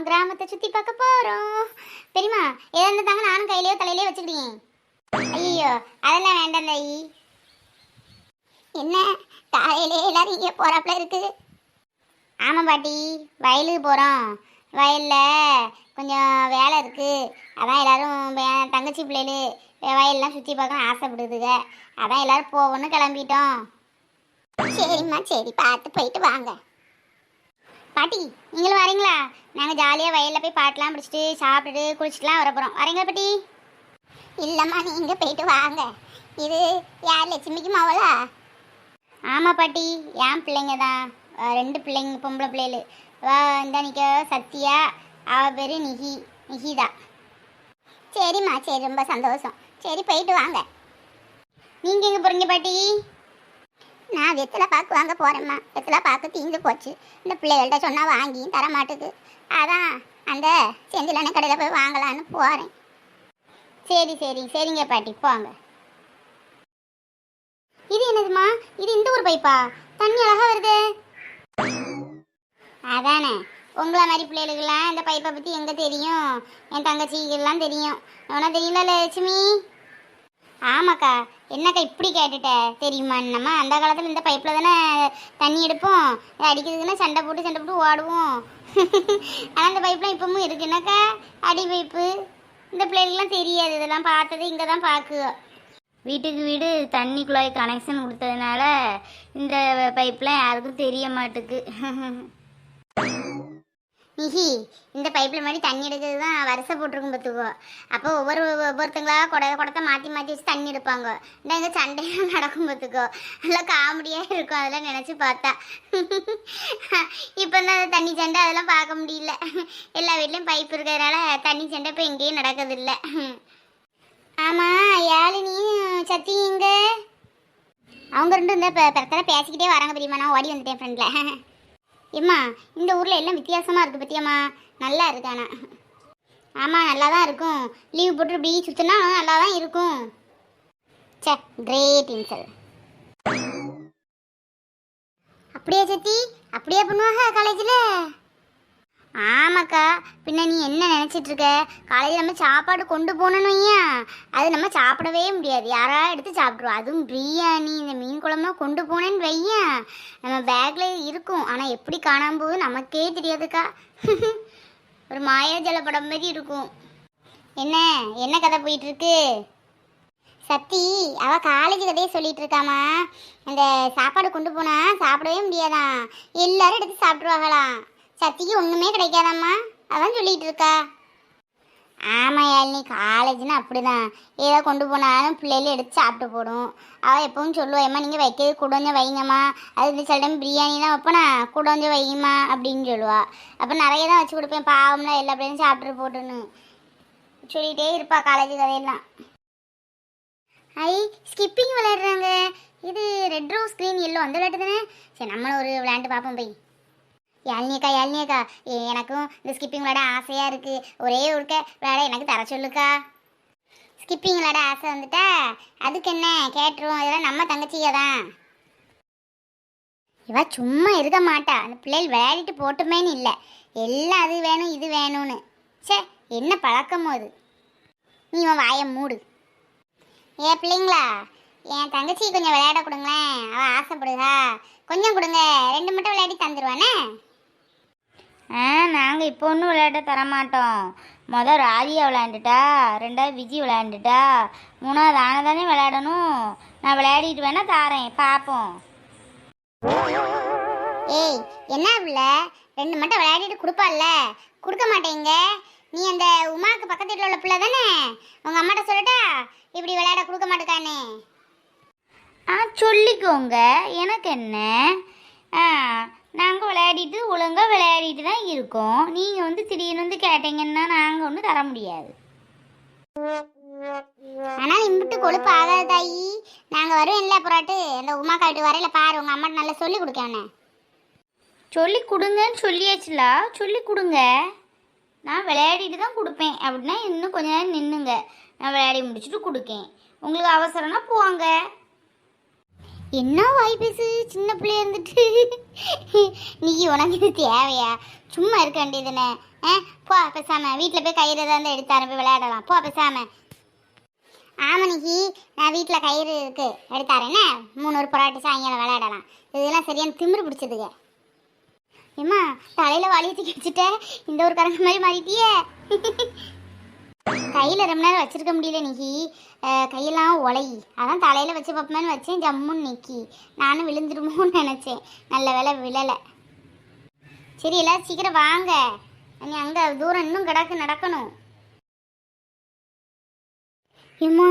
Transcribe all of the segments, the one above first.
நம்ம கிராமத்தை சுத்தி பார்க்க போறோம். பெரியமா ஏதா இருந்தாங்க நானும் கையிலயோ தலையிலயோ வச்சுக்கிட்டேன் ஐயோ அதெல்லாம் வேண்டாம் தாயி. என்ன? காலையிலே எல்லாரும் இங்கே போறாப்புல இருக்கு. ஆமாம் பாட்டி வயலுக்கு போகிறோம் வயலில் கொஞ்சம் வேலை இருக்குது அதான் எல்லாரும் வே- தங்கச்சி பிள்ளைகள் வயல்லாம் சுற்றி பார்க்கணும் ஆசைப்படுதுங்க அதான் எல்லாரும் போகணும்னு கிளம்பிட்டோம். சரிம்மா சரி பார்த்து போயிட்டு வாங்க. பாட்டி நீங்களும் வரீங்களா? நாங்கள் ஜாலியாக வயலில் போய் பாட்டெலாம் பிடிச்சிட்டு சாப்பிட்டுட்டு குளிச்சுட்டுலாம் வர போகிறோம் வரீங்களா பாட்டி? இல்லைம்மா நீங்கள் போயிட்டு வாங்க. இது யார் லட்சுமிக்கு மாவளா? ஆமாம் பாட்டி என் பிள்ளைங்க தான். ரெண்டு பிள்ளைங்க பொம்பளை பிள்ளைகள். இந்த நிற்க சத்யா அவ பேர் நிஹி நிஹிதா சரிம்மா சரி ரொம்ப சந்தோஷம். சரி போயிட்டு வாங்க. நீங்கள் எங்கே போகிறீங்க பாட்டி? நான் வெத்தலை பாக்கு வாங்க போகிறேம்மா வெத்தலை பாக்கு தீந்து போச்சு. இந்த பிள்ளைகள்கிட்ட சொன்னால் வாங்கியும் தர மாட்டுது அதான் அந்த செந்திலான கடையில் போய் வாங்கலான்னு போகிறேன் சரி சரி. சரிங்க பாட்டி. போங்க. இது என்னதுமா இது இந்த ஊர் பைப்பா? தண்ணி அழகா வருது. அதானே. உங்களை மாதிரி பிள்ளைகளுக்கெல்லாம் இந்த பைப்பை பற்றி எங்கே தெரியும்? என் தங்கச்சிக்கெல்லாம் தெரியும். உனக்கு தெரியல லட்சுமி? ஆமாக்கா. என்னக்கா இப்படி கேட்டுட்ட? தெரியுமா நம்ம அந்த காலத்தில் இந்த பைப்பில் தானே தண்ணி எடுப்போம். இது அடிக்கிறதுக்குன்னா சண்டை போட்டு சண்டை போட்டு ஓடுவோம். ஆனால் அந்த பைப்லாம் இப்பவும் இருக்குன்னாக்கா அடி பைப்பு. இந்த பிள்ளைகளுக்குலாம் தெரியாது. இதெல்லாம் பார்த்தது இங்கே தான் பார்க்கு வீட்டுக்கு வீடு தண்ணி குழாய் கனெக்ஷன் கொடுத்ததுனால இந்த பைப்லாம் யாருக்கும் தெரிய மாட்டுக்கு. நிஹி இந்த பைப்பில் மாதிரி தண்ணி எடுக்கிறது தான் வரிசை போட்டிருக்கும் பார்த்துக்கோ. அப்போ ஒவ்வொரு ஒவ்வொருத்தங்களா குட குடத்தை மாற்றி மாற்றி வச்சு தண்ணி எடுப்பாங்க. இந்த எங்கள் சண்டையெல்லாம் நடக்கும் பார்த்துக்கோ. நல்லா காமெடியாக இருக்கும் அதெல்லாம் நினச்சி பார்த்தா. இப்போ தான் அந்த தண்ணி சண்டை அதெல்லாம் பார்க்க முடியல. எல்லா வீட்லேயும் பைப் இருக்கிறதுனால தண்ணி சண்டை இப்போ எங்கேயும் நடக்கிறதில்ல. ஆமாம் யாழினியும் சத்தி இங்க? அவங்க ரெண்டும் இந்த பிரச்சனை பேசிக்கிட்டே வராங்க தெரியுமா? நான் ஓடி வந்துட்டேன் ஃப்ரெண்டில் ஏம்மா இந்த ஊரில் எல்லாம் வித்தியாசமாக இருக்குது பத்தியம்மா? நல்லா இருக்கானா. ஆமாம் நல்லா தான் இருக்கும். லீவ் போட்டு இப்படி சுற்றினா நல்லா தான் இருக்கும். சே கிரேட் இன்சல் அப்படியே சத்தி? அப்படியே பண்ணுவாங்க காலேஜில் ஆமாக்கா. பின்ன நீ என்ன நினச்சிட்டு இருக்க காலையில் நம்ம சாப்பாடு கொண்டு போனோன்னு வையேன். அது நம்ம சாப்பிடவே முடியாது. யாரா எடுத்து சாப்பிட்ருவோம் அதுவும் பிரியாணி இந்த மீன் குழம்புலாம் கொண்டு போனேன்னு வையன். நம்ம பேக்கில் இருக்கும். ஆனால் எப்படி காணாம போகுது நமக்கே தெரியாதுக்கா. ஒரு மாயாஜல படம் மாதிரி இருக்கும். என்ன? என்ன கதை போயிட்டுருக்கு சத்தி அவ காலேஜ் கதையை சொல்லிட்டு இருக்காமா அந்த சாப்பாடு கொண்டு போனா சாப்பிடவே முடியாதான். எல்லாரும் எடுத்து சாப்பிட்ருவாங்களாம் சத்திக்கு ஒன்றுமே கிடைக்காதாம்மா. அதான் சொல்லிட்டு இருக்கா ஆமா யாழினி காலேஜ்னா அப்படிதான். ஏதோ கொண்டு போனாலும் பிள்ளைகள எடுத்து சாப்பிட்டு போடும். அவள் எப்பவும் சொல்லுவாம்மா நீங்கள் வைக்கிறது குடஞ்ச வைங்கம்மா. அது இந்த சில டைம் பிரியாணிலாம் வைப்பனா கொஞ்சம் வைங்கம்மா அப்படின்னு சொல்லுவா. அப்போ நிறைய தான் வச்சு கொடுப்பேன் பாவம்ல எல்லா பிள்ளையும் சாப்பிட்டு போட்டுன்னு. சொல்லிகிட்டே இருப்பா காலேஜ் கதையெல்லாம். ஐ ஸ்கிப்பிங் விளையாடுறாங்க. இது ரெட் ரோஸ் க்ரீன் எல்லோ அந்த விளையாட்டு தானே? சரி நம்மளும் ஒரு விளையாண்டு பார்ப்போம் போய். யாழ்னியக்கா யாழ்னியக்கா. எனக்கும் இந்த ஸ்கிப்பிங் விளையாட ஆசையாக இருக்குது ஒரே ஒருக்க விளையாட எனக்கு தர சொல்லுக்கா. ஸ்கிப்பிங் விளையாட ஆசை வந்துட்டா? அதுக்கு என்ன? கேட்டுருவோம். இதெல்லாம் நம்ம தங்கச்சிக தான். இவ சும்மா இருக்க மாட்டா. அந்த பிள்ளைகள் விளையாடிட்டு போட்டுமேன்னு இல்லை. எல்லாம் அது வேணும் இது வேணும்னு. ச்சே என்ன பழக்கமோ அது? நீ இவன் வாயை மூடு. ஏ பிள்ளைங்களா என் தங்கச்சி கொஞ்சம் விளையாட கொடுங்களேன். அவள் ஆசைப்படுதா? கொஞ்சம் கொடுங்க. ரெண்டு மட்டும் விளையாடி தந்துடுவானே ஆ நாங்கள் இப்போ ஒன்றும் விளையாட தரமாட்டோம். மொதல் ராதியா விளையாண்டுட்டா ரெண்டாவது விஜி விளையாண்டுட்டா மூணாவது ஆனை தானே விளையாடணும். நான் விளையாடிட்டு வேணா தாரேன் பார்ப்போம் ஏய் என்ன பிள்ள? ரெண்டு மட்டும் விளையாடிட்டு கொடுப்பால்ல கொடுக்க மாட்டேங்க. நீ அந்த உமாக்கு பக்கத்து வீட்டில் உள்ள பிள்ளை தானே? உங்க அம்மாட்ட சொல்லட்டா? இப்படி விளையாட கொடுக்க மாட்டேக்கானே. ஆ சொல்லிக்கோங்க. எனக்கு என்ன? ஆ நாங்கள் விளையாடிட்டு ஒழுங்காக விளையாடிட்டு தான் இருக்கோம். நீங்கள் வந்து திடீர்னு வந்து கேட்டீங்கன்னா நாங்கள் ஒன்றும் தர முடியாது. ஆனால் இம்பிட்டு கொழுப்பு ஆகாது தாயி. நாங்கள் வருவேன்ல புறாட்டு. அந்த உமா காட்டு வரையில் பாரு உங்கள் அம்மா நல்லா சொல்லி கொடுக்கவனே சொல்லி கொடுங்கன்னு சொல்லியாச்சுல? சொல்லி கொடுங்க. நான் விளையாடிட்டு தான் கொடுப்பேன். அப்படின்னா இன்னும் கொஞ்ச நேரம் நின்னுங்க. நான் விளையாடி முடிச்சுட்டு கொடுக்கேன். உங்களுக்கு அவசரம்னா போவாங்க என்ன வாய் பேசு சின்ன பிள்ளைய இருந்துட்டு. நீ உனக்கு இது தேவையா? சும்மா இருக்க வேண்டியதுனே ஆ போ பேசாம. வீட்டில் போய் கயிறு ஏதாவது எடுத்து அனுப்பி விளையாடலாம். போ பேசாம. ஆமா நிக்கி நான் வீட்டில் கயிறு இருக்கு. எடுத்தாரேனே மூணு ஒரு பொராட்டி சாயங்காலம் விளையாடலாம். இதெல்லாம் சரியான திமிரு பிடிச்சதுங்க. ஏம்மா தலையில் வலியை தூக்கி இந்த ஒரு கரங்க மாதிரி மாறிட்டியே. கையில் ரொம்ப நேரம் வச்சிருக்க முடியல நிக்கி அஹ், கையெல்லாம் ஒலை. அதான் தலையில் வச்சு பார்ப்போமேன்னு வச்சேன் ஜம்முன்னு நிக்கி. நானும் விழுந்துருமோன்னு நினச்சேன். நல்ல வேலை விழலை. சரி எல்லாம் சீக்கிரம் வாங்க. நீ அங்கே தூரம் இன்னும் கிடக்கு நடக்கணும். ஏம்மா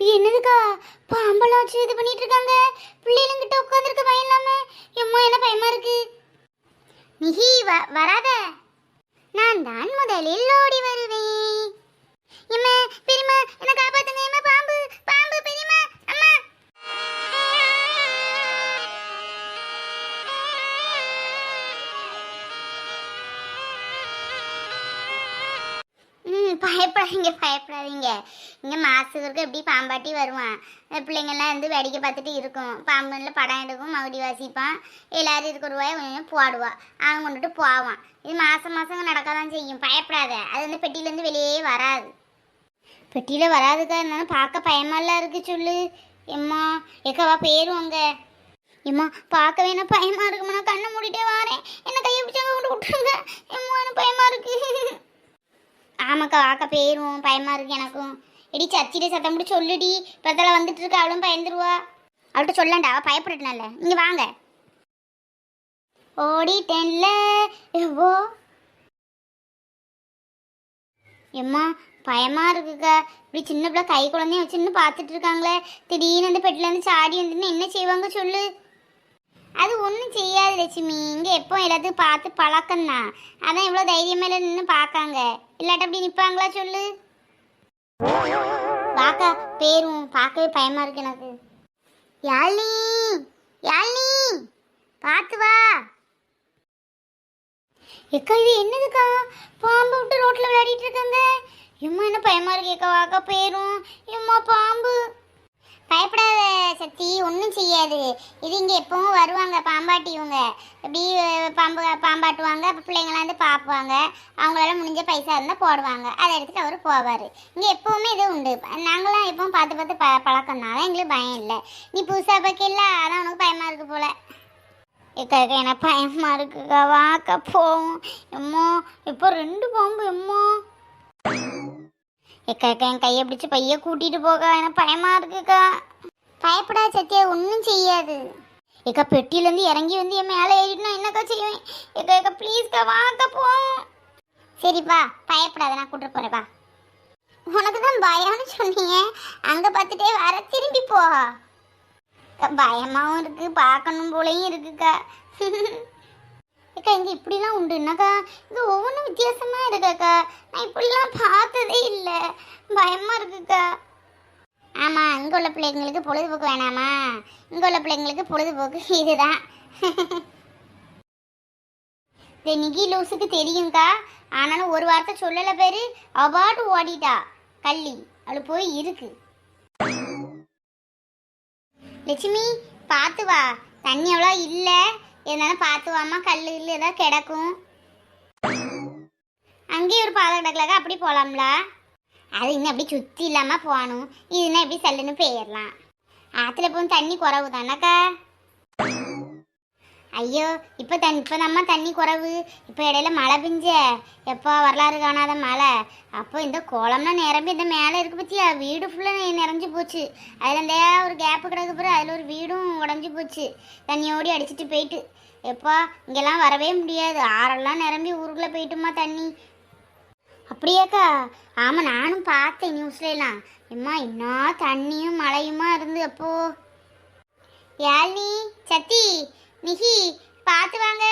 இது என்னதுக்கா? பாம்பெல்லாம் வச்சு இது பண்ணிட்டு இருக்காங்க. பிள்ளைகளுங்கிட்ட உட்காந்துருக்க பயம் இல்லாம. எம்மா என்ன பயமா இருக்கு? நிஹி வ வராத. நான் தான் முதலில் ஓடி வருவேன். இம்மா பெரியம்மா என்ன காப்பாத்துங்க இம்மா பாம்பு பாம்பு பெரியம்மா அம்மா. ம் பயப்படாதீங்க பயப்படாதீங்க. இங்கே மாசத்துக்கு எப்படி பாம்பாட்டி வருவான்? பிள்ளைங்கள்லாம் வந்து வேடிக்கை பார்த்துட்டு இருக்கும். பாம்புல படம் எடுக்கும் மகுடி வாசிப்பான். எல்லாரும் இருக்க ரூபாய் கொஞ்சம் போடுவா. அவன் கொண்டுட்டு போவான். இது மாதம் மாதம் நடக்க தான் செய்யும். பயப்படாத. அது வந்து பெட்டியிலேருந்து வெளியே வராது. பெட்டியில் வராதுக்கா இருந்தாலும் பார்க்க பயமாலாம் இருக்கு சொல்லு. எம்மா எக்காவா பேருவாங்க எம்மா பார்க்க வேணா பயமா இருக்குமா? நான் கண்ணை மூடிட்டே வாரேன். என்ன கையை பிடிச்சாங்க கொண்டு விட்டுருங்க. எம்மா எனக்கு பயமா இருக்கு? ஆமாக்கா வாக்கா பேரும் பயமா இருக்கு எனக்கும். எடி சச்சிடி சத்தம் போட்டு சொல்லுடி. இப்போதால வந்துட்டு இருக்கா அவளும் பயந்துருவா. அவள்கிட்ட சொல்லண்டா அவள் பயப்படட்டனால இங்கே வாங்க. ஓடிட்டேன்ல எவ்வோ. எம்மா பயமா இருக்குக்கா. இப்படி சின்ன பிள்ளை கை குழந்தைய வச்சுன்னு பார்த்துட்டு இருக்காங்களே. திடீர்னு அந்த பெட்டிலேருந்து சாடி வந்துன்னு என்ன செய்வாங்க சொல்லு. அது ஒன்றும் செய்யாது லட்சுமி. இங்கே எப்போ எல்லாத்துக்கும் பார்த்து பழக்கம்தான். அதான் இவ்வளோ தைரியமே நின்று பார்க்காங்க. இல்லாட்ட அப்படி நிற்பாங்களா சொல்லு. வாக்கா பேரும். பார்க்கவே பயமா இருக்கு எனக்கு. யாழினி யாழினி பார்த்து வா. எக்கா இது என்னதுக்கா? பாம்பு விட்டு ரோட்டில் விளையாடிட்டு இருக்காங்க. எம்மா என்ன பயமா இருக்கு? ஏக்கா வாக்கா போயிரும் எம்மா பாம்பு. பயப்படாத சக்தி. ஒன்றும் செய்யாது. இது இங்கே எப்பவும் வருவாங்க பாம்பாட்டி இவங்க. இப்படி பாம்பு பாம்பாட்டுவாங்க. அப்போ பிள்ளைங்களாம் வந்து பார்ப்பாங்க அவங்களால முடிஞ்ச பைசா இருந்தால் போடுவாங்க. அதை எடுத்துட்டு அவர் போவார். இங்கே எப்போவுமே இது உண்டு. நாங்களாம் எப்பவும் பார்த்து பார்த்து ப பழக்கம்னால எங்களுக்கு பயம் இல்லை. நீ புதுசாக பார்க்கல அதான் உனக்கு பயமாக இருக்குது போல். ஏக்கா எனக்கு பயமா இருக்குக்கா வாக்கா போவோம். எம்மோ இப்போ ரெண்டு பாம்பு எம்மோ. ஏக்கா என் கையை பிடிச்சி பைய கூட்டிட்டு போக எனக்கு பயமா இருக்குக்கா பயப்படா சத்தியா ஒன்றும் செய்யாது. ஏக்கா பெட்டியிலேருந்து இறங்கி வந்து என் மேலே ஏறிட்டுனா என்னக்கா செய்வேன்? ஏக்கா ஏக்கா ப்ளீஸ்க்கா வாக்கா போ சரிப்பா பயப்படாத நான் கூட்டிட்டு போகிறேன்ப்பா உனக்கு தான் பயம்னு சொன்னீங்க. அங்கே பார்த்துட்டே வர திரும்பி போ. அக்கா, இருக்குது பார்க்கணும் போலையும் இருக்குக்கா. அக்கா இங்கே இப்படிலாம் உண்டுன்னாக்கா இது ஒவ்வொன்றும் வித்தியாசமாக இருக்காக்கா. நான் இப்படிலாம் பார்த்ததே இல்லை. பயமாக இருக்குக்கா. ஆமாம் இங்கே உள்ள பிள்ளைங்களுக்கு பொழுதுபோக்கு வேணாமா? இங்கே உள்ள பிள்ளைங்களுக்கு பொழுதுபோக்கு இதுதான். இந்த நிகி லூஸுக்கு தெரியும்க்கா. ஆனாலும் ஒரு வார்த்தை சொல்லலை பேர். அவாட்டு ஓடிட்டா. கள்ளி. அவளு போய் இருக்குது லட்சுமி பார்த்து வா. தண்ணி அவ்வளோ இல்லை. இருந்தாலும் பார்த்து வாமா கல் இல்லை ஏதாவது கிடக்கும். அங்கேயும் ஒரு பாதை கிடக்கலாக அப்படி போகலாம்ல அது இன்னும் அப்படி சுற்றி இல்லாமல் போகணும். இதுனா எப்படி சல்லுன்னு போயிடலாம் ஆற்றுல போகும் தண்ணி குறவு தானக்கா? ஐயோ இப்போ தண்ணி இப்போ நம்ம தண்ணி குறவு. இப்போ இடையில மழை பிஞ்ச. எப்போ வரலாறு காணாத மழை. அப்போ இந்த குளம்னா நிரம்பி இந்த மேலே இருக்கு பற்றியா வீடு ஃபுல்லாக நிறைஞ்சு போச்சு. அதில் இந்த ஒரு கேப்பு கிடக்கு பிறகு அதில் ஒரு வீடும் உடஞ்சி போச்சு. தண்ணியோடி அடிச்சிட்டு போயிட்டு. எப்பா இங்கெல்லாம் வரவே முடியாது. ஆறெல்லாம் நிரம்பி ஊருக்குள்ளே போயிட்டுமா தண்ணி? அப்படியாக்கா. ஆமாம் நானும் பார்த்தேன் நியூஸ்லாம் எம்மா என்ன தண்ணியும் மழையுமா இருந்து அப்போ? யாழ்னி சத்தி நிஹி பார்த்து வாங்க.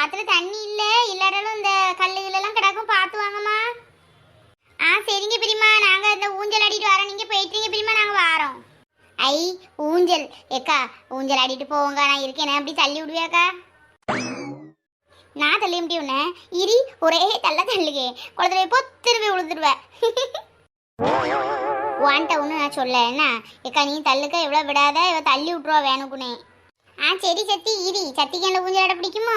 ஆத்துல தண்ணி இல்லை. இல்லாட்டாலும் இந்த கல்லுகளெல்லாம் கிடக்கும் பார்த்து வாங்கம்மா. ஆ சரிங்க பிரிமா நாங்கள் இந்த ஊஞ்சல் ஆடிட்டு வரோம். நீங்கள் போயிட்டீங்க பிரிமா நாங்கள் வாரோம். ஐ ஊஞ்சல். ஏக்கா ஊஞ்சல் ஆடிட்டு போவோங்க நான் இருக்கேன். அப்படி தள்ளி விடுவியாக்கா. நான் தள்ளி முடியும்னே இரி ஒரே தள்ள தள்ளுகே. குளத்துல போய் பொத்திருவே விழுந்துடுவேன் வான்ட்ட ஒன்று நான் சொல்ல. என்ன? ஏக்கா நீ தள்ளுக்க எவ்வளோ விடாத? இவ தள்ளி விட்ருவா வேணுக்குனே ஆ சரி சத்தி இரி சத்திக்கு என்ன ஆட பிடிக்குமோ?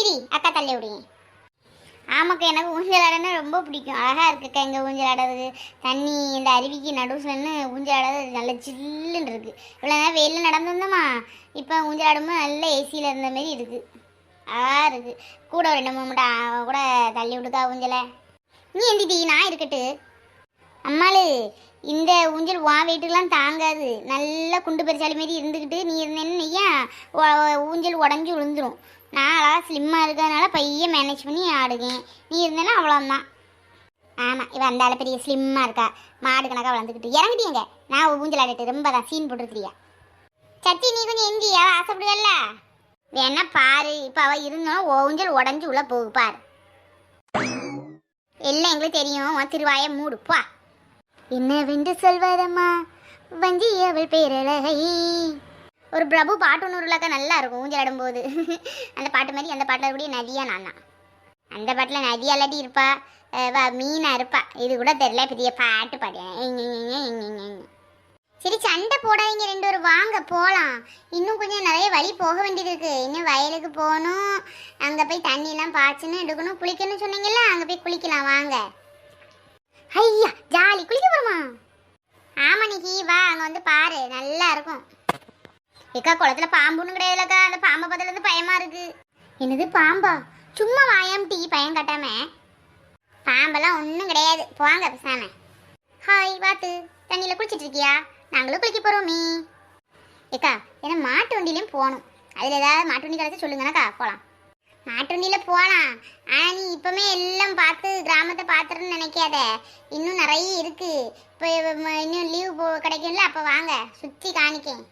இரி அக்கா தள்ளி விடுங்க ஆமாக்கா எனக்கு ஊஞ்சல் ஊஞ்சலாடனா ரொம்ப பிடிக்கும். அழகாக இருக்குக்கா எங்கள் ஊஞ்சலாடுறது தண்ணி இந்த அருவிக்கு நடுவுலன்னு ஊஞ்சலாடுறது நல்ல சில்லுன்னு இருக்குது இவ்வளோ நேரம் வெயிலில் நடந்திருந்தோமா? இப்போ ஊஞ்சலாடும்போது நல்ல ஏசியில் இருந்த மாரி இருக்குது அழகாக இருக்குது கூட ஒரு ரெண்டு மூணு மட்டும் கூட தள்ளி விடுக்கா ஊஞ்சலை. நீ எந்திட்டி நான் இருக்கட்டு. அம்மாளு இந்த ஊஞ்சல் வா வெயிட்டுக்கெல்லாம் தாங்காது. நல்லா குண்டு பெருசாலி மாரி இருந்துக்கிட்டு நீ இருந்தேன்னு நீயா ஊஞ்சல் உடஞ்சி விழுந்துரும். நான் அழகாக ஸ்லிம்மாக இருக்கிறதுனால பையன் மேனேஜ் பண்ணி ஆடுவேன். நீ இருந்தேன்னா அவ்வளோதான் ஆமாம் இவன் அந்த பெரிய ஸ்லிம்மாக இருக்கா. மாடு கணக்காக வளர்ந்துக்கிட்டு இறங்கிட்டீங்க. நான் ஊஞ்சல் ஆடிட்டு ரொம்ப தான் சீன் போட்டுருக்கியா சத்தி நீ கொஞ்சம் எந்தியா ஆசைப்படுவல்ல வேணா பாரு. இப்போ அவள் இருந்தாலும் ஊஞ்சல் உடஞ்சி உள்ளே போகு பாரு. எல்லாம் எங்களுக்கு தெரியும். திருவாயை மூடுப்பா என்னவென்று சொல்வதம்மா? வஞ்சி அவள் பேரழகை. ஒரு பிரபு பாட்டு ஒன்று உள்ளக்கா நல்லா இருக்கும் ஊஞ்சல் போது அந்த பாட்டு மாதிரி அந்த பாட்டில் கூடிய நதியா நான். தான் அந்த பாட்டில் நதியா இல்லாட்டி இருப்பா வா மீனா இருப்பா. இது கூட தெரியல பெரிய பாட்டு பாடுறேன் சரி சண்டை போடாதீங்க ரெண்டு பேரும். வாங்க போகலாம் இன்னும் கொஞ்சம் நிறைய வழி போக வேண்டியது இருக்குது இன்னும் வயலுக்கு போகணும். அங்கே போய் தண்ணியெல்லாம் பாய்ச்சணும் எடுக்கணும். குளிக்கணும்னு சொன்னீங்கல்ல அங்கே போய் குளிக்கலாம். வாங்க. ஐயா ஜாலி. குளிக்க போறோமா? ஆமா நிக்கி. வா அங்க வந்து பாரு. நல்லா இருக்கும். ஏக்கா குளத்துல பாம்புன்னு கிடையாதுலக்கா. அந்த பாம்பை பார்த்ததுல இருந்து பயமா இருக்கு. என்னது பாம்பா? சும்மா வாயாம் டீ பயம் கட்டாம. பாம்பெல்லாம் ஒன்றும் கிடையாது. போங்க பேசாம. ஹாய் வாத்து. தண்ணியில குளிச்சிட்டு இருக்கியா? நாங்களும் குளிக்க போறோமே. ஏக்கா ஏன்னா மாட்டு வண்டியிலையும் போகணும். அதில் ஏதாவது மாட்டு வண்டி கிடைச்சா சொல்லுங்கனாக்கா போகலாம் மாட்டு வண்டியில் போகலாம் ஆனால் நீ இப்போமே எல்லாம் பார்த்து கிராமத்தை பார்த்துருன்னு நினைக்காத. இன்னும் நிறைய இருக்குது இப்போ இன்னும் லீவு போ கிடைக்கும்ல அப்போ வாங்க. சுற்றி காணிக்கேன்.